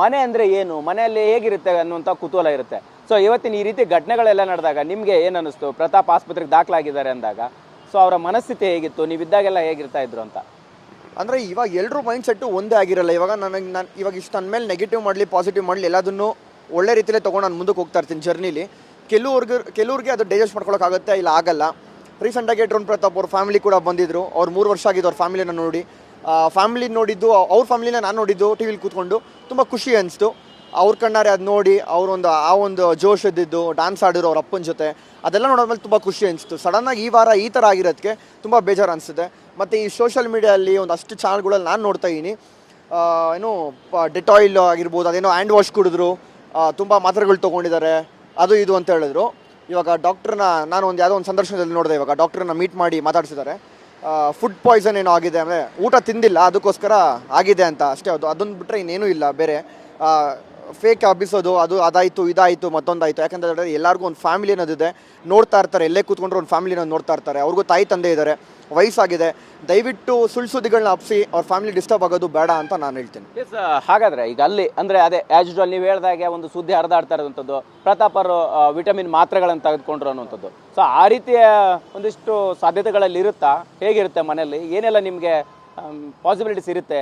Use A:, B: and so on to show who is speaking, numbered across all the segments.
A: ಮನೆ ಅಂದ್ರೆ ಏನು? ಮನೆಯಲ್ಲಿ ಹೇಗಿರುತ್ತೆ ಅನ್ನುವಂಥ ಕುತೂಹಲ ಇರುತ್ತೆ. ಸೊ ಇವತ್ತಿನ ಈ ರೀತಿ ಘಟನೆಗಳೆಲ್ಲ ನಡೆದಾಗ ನಿಮಗೆ ಏನು ಅನ್ನಿಸ್ತು? ಪ್ರತಾಪ್ ಆಸ್ಪತ್ರೆಗೆ ದಾಖಲಾಗಿದ್ದಾರೆ ಅಂದಾಗ. ಸೊ ಅವರ ಮನಸ್ಥಿತಿ ಹೇಗಿತ್ತು? ನೀವಿದ್ದಾಗೆಲ್ಲ ಹೇಗಿರ್ತಾ ಇದ್ರು ಅಂತ?
B: ಅಂದರೆ ಇವಾಗ ಎಲ್ಲರೂ ಮೈಂಡ್ ಸೆಟ್ಟು ಒಂದೇ ಆಗಿರಲ್ಲ. ಇವಾಗ ನನಗೆ ನಾನು, ಇವಾಗ ಇಷ್ಟು ನನ್ನ ಮೇಲೆ ನೆಗೆಟಿವ್ ಮಾಡಲಿ ಪಾಸಿಟಿವ್ ಮಾಡಲಿ, ಎಲ್ಲದನ್ನು ಒಳ್ಳೆ ರೀತಿಯಲ್ಲೇ ತೊಗೊಂಡು ನಾನು ಮುಂದಕ್ಕೆ ಹೋಗ್ತಾ ಇರ್ತೀನಿ ಜರ್ನಿಲಿ ಕೆಲವ್ರಿಗೆ ಕೆಲವ್ರಿಗೆ ಅದು ಡೈಜೆಸ್ಟ್ ಮಾಡ್ಕೊಳಕ್ಕಾಗುತ್ತೆ ಇಲ್ಲ ಆಗಲ್ಲ. ರೀಸೆಂಟಾಗಿ ಡ್ರೋನ್ ಪ್ರತಾಪ್ ಅವ್ರ ಫ್ಯಾಮಿಲಿ ಕೂಡ ಬಂದಿದ್ರು. ಅವ್ರು ಮೂರು ವರ್ಷ ಆಗಿದ್ದು ಅವ್ರ ಫ್ಯಾಮಿಲಿನ ನೋಡಿ. ಫ್ಯಾಮಿಲಿ ನೋಡಿದ್ದು, ಅವ್ರ ಫ್ಯಾಮಿಲಿನ ನಾನು ನೋಡಿದ್ದು ಟಿ ವಿಲಿ ಕೂತ್ಕೊಂಡು ತುಂಬ ಖುಷಿ ಅನಿಸ್ತು. ಅವ್ರ ಕಣ್ಣಾರೆ ಅದು ನೋಡಿ ಅವರೊಂದು ಆ ಒಂದು ಜೋಶ್ ಇದ್ದಿದ್ದು ಡ್ಯಾನ್ಸ್ ಆಡಿರೋ ಅವ್ರ ಅಪ್ಪನ ಜೊತೆ, ಅದೆಲ್ಲ ನೋಡೋದ್ಮೇಲೆ ತುಂಬ ಖುಷಿ ಅನಿಸ್ತು. ಸಡನ್ನಾಗಿ ಈ ವಾರ ಈ ಥರ ಆಗಿರೋದಕ್ಕೆ ತುಂಬ ಬೇಜಾರು ಅನಿಸುತ್ತೆ. ಮತ್ತು ಈ ಸೋಷಿಯಲ್ ಮೀಡಿಯಲ್ಲಿ ಅಷ್ಟು ಚಾನಲ್ಗಳಲ್ಲಿ ನಾನು ನೋಡ್ತಾ ಇದ್ದೀನಿ. ಏನು ಡೆಟಾಯಿಲ್ ಆಗಿರ್ಬೋದು, ಅದೇನೋ ಹ್ಯಾಂಡ್ ವಾಶ್ ಕುಡಿದ್ರು ತುಂಬ ಮಾತ್ರೆಗಳು ತೊಗೊಂಡಿದ್ದಾರೆ, ಅದು ಇದು ಅಂತ ಹೇಳಿದ್ರು. ಇವಾಗ ಡಾಕ್ಟ್ರನ್ನ ನಾನು ಒಂದು ಯಾವುದೋ ಒಂದು ಸಂದರ್ಶನದಲ್ಲಿ ನೋಡಿದೆ ಇವಾಗ ಡಾಕ್ಟ್ರನ್ನ ಮೀಟ್ ಮಾಡಿ ಮಾತಾಡ್ಸಿದ್ದಾರೆ. ಫುಡ್ ಪಾಯ್ಸನ್ ಏನೋ ಆಗಿದೆ ಅಂದರೆ ಊಟ ತಿಂದಿಲ್ಲ, ಅದಕ್ಕೋಸ್ಕರ ಆಗಿದೆ ಅಂತ. ಅಷ್ಟೇ, ಅದು ಅದನ್ನು ಬಿಟ್ಟರೆ ಇನ್ನೇನೂ ಇಲ್ಲ, ಬೇರೆ. ಫೇಕ್ ಹಬ್ಬಿಸೋದು ಅದು ಅದಾಯಿತು, ಇದಾಯಿತು, ಮತ್ತೊಂದಾಯಿತು. ಯಾಕಂತ ಎಲ್ಲರಿಗೂ ಒಂದು ಫ್ಯಾಮಿಲಿ ಅನ್ನೋದಿದೆ ನೋಡ್ತಾ ಇರ್ತಾರೆ, ಎಲ್ಲೇ ಕೂತ್ಕೊಂಡ್ರು ಒಂದು ಫ್ಯಾಮಿಲಿನ ನೋಡ್ತಾ ಇರ್ತಾರೆ. ಅವ್ರಿಗೂ ತಾಯಿ, ತಂದೆ ಇದ್ದಾರೆ ವಯಸ್ಸಾಗಿದೆ. ದಯವಿಟ್ಟು ಸುಳ್ಳು ಸುದ್ದಿಗಳನ್ನ ಹಬ್ಸಿ ಅವ್ರ ಫ್ಯಾಮಿಲಿ ಡಿಸ್ಟರ್ಬ್ ಆಗೋದು ಬೇಡ ಅಂತ ನಾನು ಹೇಳ್ತೀನಿ.
A: ಎಸ್ ಹಾಗಾದ್ರೆ ಈಗ ಅಲ್ಲಿ, ಅಂದರೆ ಅದೇ ಆ್ಯಸ್ ಯೂಶ್ವಲ್ ನೀವು ಹೇಳಿದಾಗೆ ಒಂದು ಸುದ್ದಿ ಹರಿದಾಡ್ತಾ ಇರೋಂಥದ್ದು ಪ್ರತಾಪ್ ಅವರು ವಿಟಮಿನ್ ಮಾತ್ರೆಗಳನ್ನು ತೆಗೆದುಕೊಂಡ್ರು ಅನ್ನುವಂಥದ್ದು. ಸೊ ಆ ರೀತಿಯ ಒಂದಿಷ್ಟು ಸಾಧ್ಯತೆಗಳಲ್ಲಿ ಇರುತ್ತಾ? ಹೇಗಿರುತ್ತೆ ಮನೆಯಲ್ಲಿ? ಏನೆಲ್ಲ ನಿಮಗೆ ಪಾಸಿಬಿಲಿಟೀಸ್ ಇರುತ್ತೆ?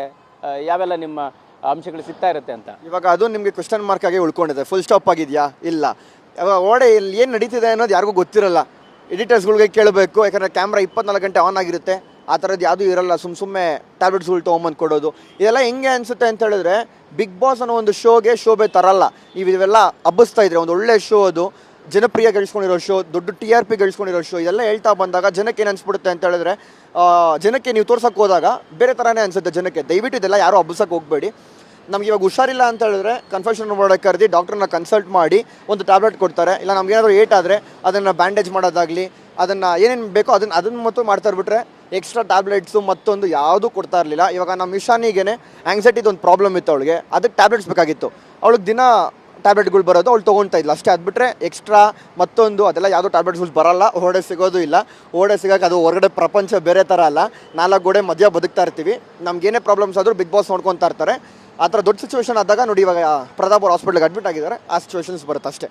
A: ಯಾವೆಲ್ಲ ನಿಮ್ಮ ಅಂಶಗಳು ಸಿಗ್ತಾ ಇರುತ್ತೆ ಅಂತ.
B: ಇವಾಗ ಅದು ನಿಮಗೆ ಕ್ವಶನ್ ಮಾರ್ಕ್ ಆಗಿ ಉಳ್ಕೊಂಡಿದೆ. ಫುಲ್ ಸ್ಟಾಪ್ ಆಗಿದೆಯಾ? ಇಲ್ಲ. ಓಡೆ ಇಲ್ಲಿ ಏನು ನಡೀತಿದೆ ಅನ್ನೋದು ಯಾರಿಗೂ ಗೊತ್ತಿರಲ್ಲ. ಎಡಿಟರ್ಸ್ಗಳಿಗೆ ಕೇಳಬೇಕು, ಯಾಕಂದರೆ ಕ್ಯಾಮ್ರಾ ಇಪ್ಪತ್ನಾಲ್ಕು ಗಂಟೆ ಆನ್ ಆಗಿರುತ್ತೆ. ಆ ಥರದ್ದು ಯಾವುದೂ ಇರಲ್ಲ. ಸುಮ್ ಸುಮ್ಮನೆ ಟ್ಯಾಬ್ಲೆಟ್ಸ್ಗಳು ತೊಗೊಂಬಂದು ಕೊಡೋದು. ಇದೆಲ್ಲ ಹೆಂಗೆ ಅನಿಸುತ್ತೆ ಅಂತ ಹೇಳಿದ್ರೆ ಬಿಗ್ ಬಾಸ್ ಅನ್ನೋ ಒಂದು ಶೋಗೆ ಶೋಭೆ ತರಲ್ಲ. ನೀವು ಇವೆಲ್ಲ ಹಬ್ಬಿಸ್ತಾ ಇದ್ರೆ, ಒಂದು ಒಳ್ಳೆ ಶೋ ಅದು. ಜನಪ್ರಿಯ ಗಳಿಸ್ಕೊಂಡಿರೋ ಶೋ, ದೊಡ್ಡ ಟಿ ಆರ್ ಪಿ ಗಳಿಸ್ಕೊಂಡಿರೋ ಶೋ, ಇದೆಲ್ಲ ಹೇಳ್ತಾ ಬಂದಾಗ ಜನಕ್ಕೆ ಏನು ಅನಿಸ್ಬಿಡುತ್ತೆ ಅಂತ ಹೇಳಿದ್ರೆ ಜನಕ್ಕೆ ನೀವು ತೋರ್ಸಕ್ಕೆ ಹೋದಾಗ ಬೇರೆ ಥರನೇ ಅನಿಸುತ್ತೆ ಜನಕ್ಕೆ. ದಯವಿಟ್ಟು ಇದೆಲ್ಲ ಯಾರೂ ಹಬ್ಬಸಕ್ಕೆ ಹೋಗಬೇಡಿ. ನಮ್ಗೆ ಇವಾಗ ಹುಷಾರಿಲ್ಲ ಅಂತ ಹೇಳಿದ್ರೆ ಕನ್ಫೆಷನ್ ಮಾಡೋಕ್ಕೆ ಕರೆದು ಡಾಕ್ಟ್ರನ್ನ ಕನ್ಸಲ್ಟ್ ಮಾಡಿ ಒಂದು ಟ್ಯಾಬ್ಲೆಟ್ ಕೊಡ್ತಾರೆ. ಇಲ್ಲ, ನಮ್ಗೆ ಏನಾದರೂ ಏಟ್ ಆದರೆ ಅದನ್ನು ಬ್ಯಾಂಡೇಜ್ ಮಾಡೋದಾಗಲಿ, ಅದನ್ನು ಏನೇನು ಬೇಕೋ ಅದನ್ನು ಅದನ್ನು ಮತ್ತು ಮಾಡ್ತಾ ಇರ್ಬಿಟ್ರೆ ಎಕ್ಸ್ಟ್ರಾ ಟ್ಯಾಬ್ಲೆಟ್ಸು ಮತ್ತೊಂದು ಯಾವುದೂ ಕೊಡ್ತಾ ಇರಲಿಲ್ಲ. ಇವಾಗ ನಮ್ಮ ಇಶಾನಿಗೆ ಆ್ಯಂಗ್ಸೈಟಿದು ಒಂದು ಪ್ರಾಬ್ಲಮ್ ಇತ್ತು ಅವಳಿಗೆ. ಅದಕ್ಕೆ ಟ್ಯಾಬ್ಲೆಟ್ಸ್ ಬೇಕಾಗಿತ್ತು. ಅವಳಿಗೆ ದಿನ ಟ್ಯಾಬ್ಲೆಟ್ಗಳು ಬರೋದು ಅವಳು ತೊಗೊಳ್ತಾ ಇಲ್ಲ ಅಷ್ಟೇ ಅದು ಬಿಟ್ಟರೆ ಎಕ್ಸ್ಟ್ರಾ ಮತ್ತೊಂದು ಅದೆಲ್ಲ ಯಾವುದೋ ಟ್ಯಾಬ್ಲೆಟ್ಸ್ಗಳು ಬರಲ್ಲ, ಓಡೆ ಸಿಗೋದು ಇಲ್ಲ. ಓಡೆ ಸಿಗೋಕೆ ಅದು ಹೊರಗಡೆ ಪ್ರಪಂಚ ಬೇರೆ ಥರ ಅಲ್ಲ. ನಾಲ್ಕು ಗೋಡೆ ಮಧ್ಯ ಬದುಕ್ತಾ ಇರ್ತೀವಿ. ನಮ್ಗೇನೇ ಪ್ರಾಬ್ಲಮ್ಸ್ ಆದರೂ ಬಿಗ್ ಬಾಸ್ ನೋಡ್ಕೊತಾ ಇರ್ತಾರೆ. ಆ ಥರ ದೊಡ್ಡ ಸಿಚುವೇಶನ್ ಆದಾಗ ನೋಡಿ ಇವಾಗ ಪ್ರತಾಪ್ ಅವ್ರ ಹಾಸ್ಪಿಟ್ಲಿಗೆ ಅಡ್ಮಿಟ್ ಆಗಿದ್ದಾರೆ. ಆ ಸಿಚುವೇಶನ್ಸ್ ಬರುತ್ತೆ ಅಷ್ಟೇ.